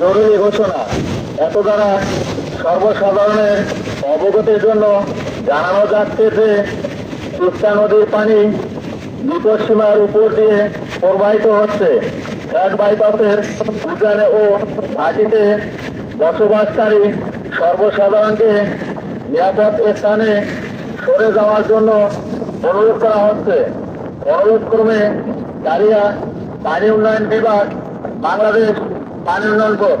জরুরি ঘোষণা। এত দ্বারা সর্বসাধারণের অবগতির জন্য জানানো যাচ্ছে যে তিস্তা নদীর পানি বিপদসীমার উপর দিয়ে প্রবাহিত হচ্ছে। এক বাইপাসের উদ্যানে ও ঘাটিতে বসবাসকারী সর্বসাধারণকে নিরাপদ স্থানে সরে যাওয়ার জন্য অনুরোধ করা হচ্ছে। অনুরোধ ক্রমে দাঁড়িয়া পানি উন্নয়ন বিভাগ, বাংলাদেশ পানি উন্নয়ন বোর্ড